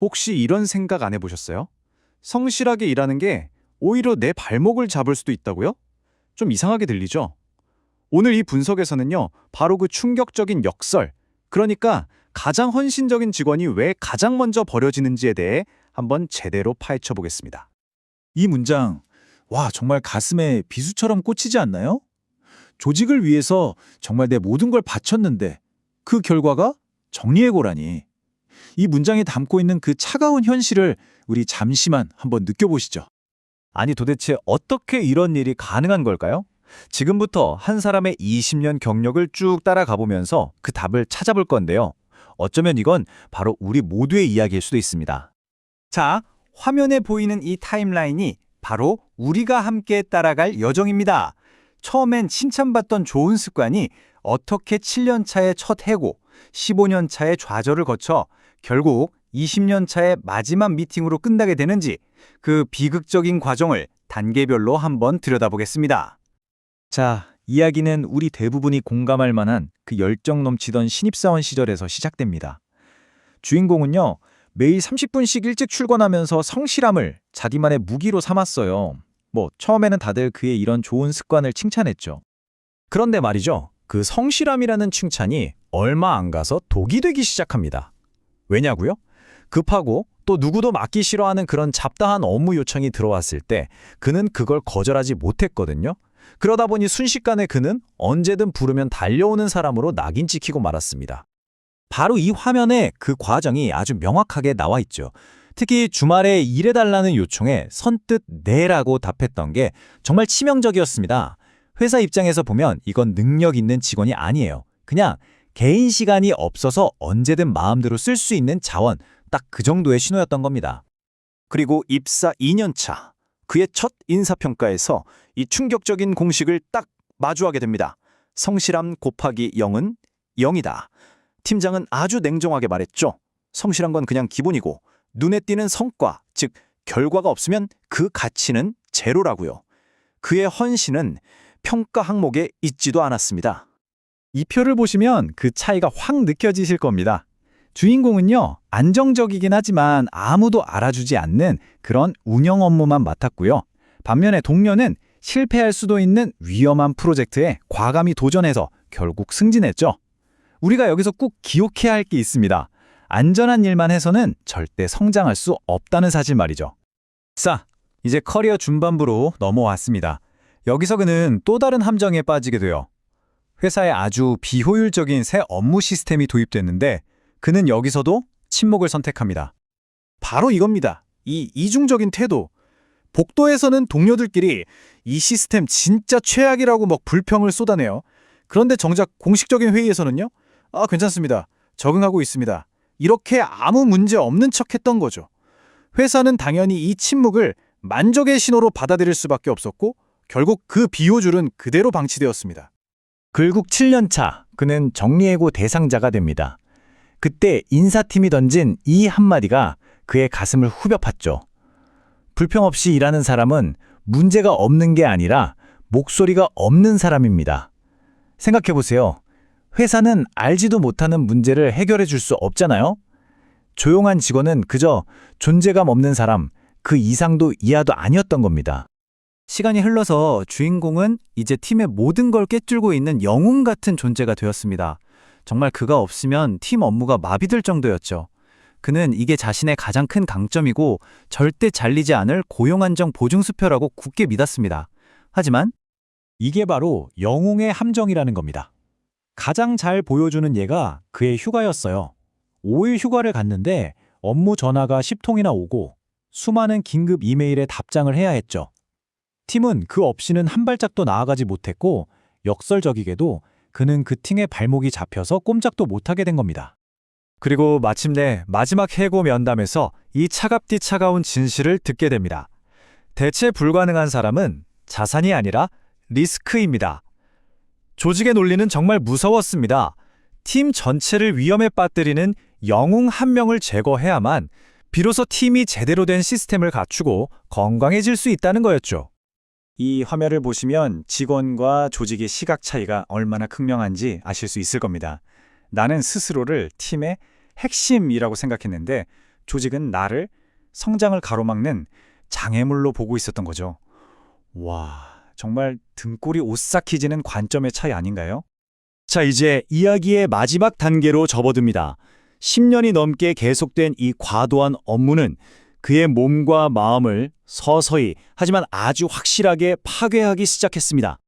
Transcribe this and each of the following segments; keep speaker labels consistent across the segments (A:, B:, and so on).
A: 혹시 이런 생각 안 해보셨어요? 성실하게 일하는 게 오히려 내 발목을 잡을 수도 있다고요? 좀 이상하게 들리죠? 오늘 이 분석에서는요, 바로 그 충격적인 역설, 그러니까 가장 헌신적인 직원이 왜 가장 먼저 버려지는지에 대해 한번 제대로 파헤쳐 보겠습니다.
B: 이 문장, 와, 정말 가슴에 비수처럼 꽂히지 않나요? 조직을 위해서 정말 내 모든 걸 바쳤는데 그 결과가 정리해고라니. 이 문장에 담고 있는 그 차가운 현실을 우리 잠시만 한번 느껴보시죠.
C: 아니 도대체 어떻게 이런 일이 가능한 걸까요? 지금부터 한 사람의 20년 경력을 쭉 따라가 보면서 그 답을 찾아볼 건데요. 어쩌면 이건 바로 우리 모두의 이야기일 수도 있습니다.
D: 자, 화면에 보이는 이 타임라인이 바로 우리가 함께 따라갈 여정입니다. 처음엔 칭찬받던 좋은 습관이 어떻게 7년 차의 첫 해고, 15년 차의 좌절을 거쳐 결국 20년 차의 마지막 미팅으로 끝나게 되는지 그 비극적인 과정을 단계별로 한번 들여다보겠습니다.
C: 자, 이야기는 우리 대부분이 공감할 만한 그 열정 넘치던 신입사원 시절에서 시작됩니다. 주인공은요, 매일 30분씩 일찍 출근하면서 성실함을 자기만의 무기로 삼았어요. 뭐, 처음에는 다들 그의 이런 좋은 습관을 칭찬했죠. 그런데 말이죠. 그 성실함이라는 칭찬이 얼마 안 가서 독이 되기 시작합니다. 왜냐고요? 급하고 또 누구도 맡기 싫어하는 그런 잡다한 업무 요청이 들어왔을 때 그는 그걸 거절하지 못했거든요. 그러다 보니 순식간에 그는 언제든 부르면 달려오는 사람으로 낙인 찍히고 말았습니다. 바로 이 화면에 그 과정이 아주 명확하게 나와 있죠. 특히 주말에 일해달라는 요청에 선뜻 네라고 답했던 게 정말 치명적이었습니다. 회사 입장에서 보면 이건 능력 있는 직원이 아니에요. 그냥 개인 시간이 없어서 언제든 마음대로 쓸 수 있는 자원, 딱 그 정도의 신호였던 겁니다.
A: 그리고 입사 2년 차, 그의 첫 인사평가에서 이 충격적인 공식을 딱 마주하게 됩니다. 성실함 곱하기 0은 0이다. 팀장은 아주 냉정하게 말했죠. 성실한 건 그냥 기본이고 눈에 띄는 성과, 즉 결과가 없으면 그 가치는 제로라고요. 그의 헌신은 평가 항목에 있지도 않았습니다.
D: 이 표를 보시면 그 차이가 확 느껴지실 겁니다. 주인공은요, 안정적이긴 하지만 아무도 알아주지 않는 그런 운영 업무만 맡았고요. 반면에 동료는 실패할 수도 있는 위험한 프로젝트에 과감히 도전해서 결국 승진했죠. 우리가 여기서 꼭 기억해야 할 게 있습니다. 안전한 일만 해서는 절대 성장할 수 없다는 사실 말이죠. 자, 이제 커리어 중반부로 넘어왔습니다. 여기서 그는 또 다른 함정에 빠지게 돼요. 회사에 아주 비효율적인 새 업무 시스템이 도입됐는데 그는 여기서도 침묵을 선택합니다.
A: 바로 이겁니다. 이 이중적인 태도. 복도에서는 동료들끼리 이 시스템 진짜 최악이라고 막 불평을 쏟아내요. 그런데 정작 공식적인 회의에서는요. 아, 괜찮습니다. 적응하고 있습니다. 이렇게 아무 문제 없는 척 했던 거죠. 회사는 당연히 이 침묵을 만족의 신호로 받아들일 수밖에 없었고 결국 그 비호줄은 그대로 방치되었습니다.
C: 결국 7년 차 그는 정리해고 대상자가 됩니다. 그때 인사팀이 던진 이 한마디가 그의 가슴을 후벼 팠죠. 불평 없이 일하는 사람은 문제가 없는 게 아니라 목소리가 없는 사람입니다. 생각해 보세요. 회사는 알지도 못하는 문제를 해결해 줄 수 없잖아요. 조용한 직원은 그저 존재감 없는 사람, 그 이상도 이하도 아니었던 겁니다.
D: 시간이 흘러서 주인공은 이제 팀의 모든 걸 꿰뚫고 있는 영웅 같은 존재가 되었습니다. 정말 그가 없으면 팀 업무가 마비될 정도였죠. 그는 이게 자신의 가장 큰 강점이고 절대 잘리지 않을 고용안정 보증수표라고 굳게 믿었습니다. 하지만
C: 이게 바로 영웅의 함정이라는 겁니다. 가장 잘 보여주는 예가 그의 휴가였어요. 5일 휴가를 갔는데 업무 전화가 10통이나 오고 수많은 긴급 이메일에 답장을 해야 했죠. 팀은 그 없이는 한 발짝도 나아가지 못했고 역설적이게도 그는 그 팀의 발목이 잡혀서 꼼짝도 못하게 된 겁니다.
D: 그리고 마침내 마지막 해고 면담에서 이 차갑디 차가운 진실을 듣게 됩니다. 대체 불가능한 사람은 자산이 아니라 리스크입니다. 조직의 논리는 정말 무서웠습니다. 팀 전체를 위험에 빠뜨리는 영웅 한 명을 제거해야만 비로소 팀이 제대로 된 시스템을 갖추고 건강해질 수 있다는 거였죠. 이 화면을 보시면 직원과 조직의 시각 차이가 얼마나 극명한지 아실 수 있을 겁니다. 나는 스스로를 팀의 핵심이라고 생각했는데 조직은 나를 성장을 가로막는 장애물로 보고 있었던 거죠. 와, 정말 등골이 오싹해지는 관점의 차이 아닌가요?
E: 자, 이제 이야기의 마지막 단계로 접어듭니다. 10년이 넘게 계속된 이 과도한 업무는 그의 몸과 마음을 서서히 하지만 아주 확실하게 파괴하기 시작했습니다.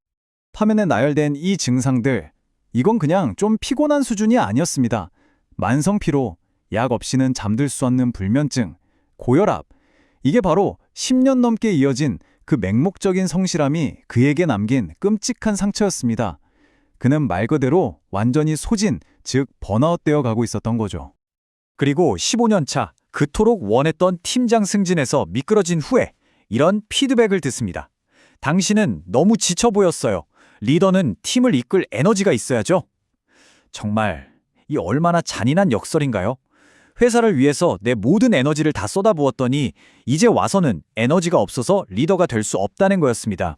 D: 화면에 나열된 이 증상들, 이건 그냥 좀 피곤한 수준이 아니었습니다. 만성 피로, 약 없이는 잠들 수 없는 불면증, 고혈압. 이게 바로 10년 넘게 이어진 그 맹목적인 성실함이 그에게 남긴 끔찍한 상처였습니다. 그는 말 그대로 완전히 소진, 즉 번아웃 되어 가고 있었던 거죠. 그리고 15년 차 그토록 원했던 팀장 승진에서 미끄러진 후에 이런 피드백을 듣습니다. 당신은 너무 지쳐 보였어요. 리더는 팀을 이끌 에너지가 있어야죠. 정말 이 얼마나 잔인한 역설인가요? 회사를 위해서 내 모든 에너지를 다 쏟아부었더니 이제 와서는 에너지가 없어서 리더가 될 수 없다는 거였습니다.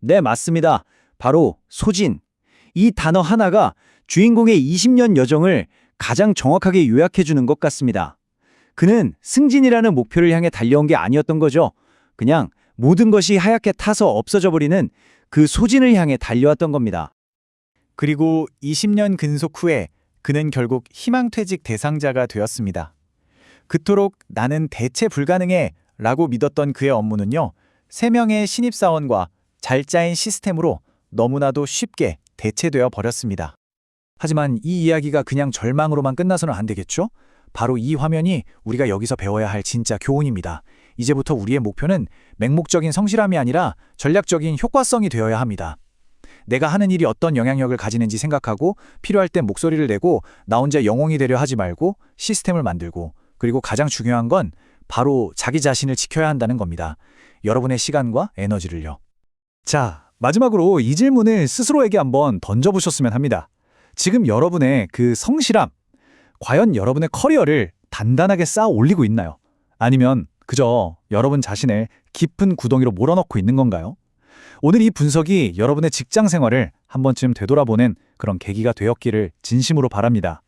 E: 네, 맞습니다. 바로 소진. 이 단어 하나가 주인공의 20년 여정을 가장 정확하게 요약해 주는 것 같습니다. 그는 승진이라는 목표를 향해 달려온 게 아니었던 거죠. 그냥 모든 것이 하얗게 타서 없어져 버리는 그 소진을 향해 달려왔던 겁니다.
D: 그리고 20년 근속 후에 그는 결국 희망퇴직 대상자가 되었습니다. 그토록 나는 대체 불가능해 라고 믿었던 그의 업무는요, 3명의 신입사원과 잘 짜인 시스템으로 너무나도 쉽게 대체되어 버렸습니다. 하지만 이 이야기가 그냥 절망으로만 끝나서는 안 되겠죠? 바로 이 화면이 우리가 여기서 배워야 할 진짜 교훈입니다. 이제부터 우리의 목표는 맹목적인 성실함이 아니라 전략적인 효과성이 되어야 합니다. 내가 하는 일이 어떤 영향력을 가지는지 생각하고 필요할 땐 목소리를 내고 나 혼자 영웅이 되려 하지 말고 시스템을 만들고 그리고 가장 중요한 건 바로 자기 자신을 지켜야 한다는 겁니다. 여러분의 시간과 에너지를요. 자, 마지막으로 이 질문을 스스로에게 한번 던져보셨으면 합니다. 지금 여러분의 그 성실함, 과연 여러분의 커리어를 단단하게 쌓아 올리고 있나요? 아니면 그저 여러분 자신을 깊은 구덩이로 몰아넣고 있는 건가요? 오늘 이 분석이 여러분의 직장 생활을 한 번쯤 되돌아보는 그런 계기가 되었기를 진심으로 바랍니다.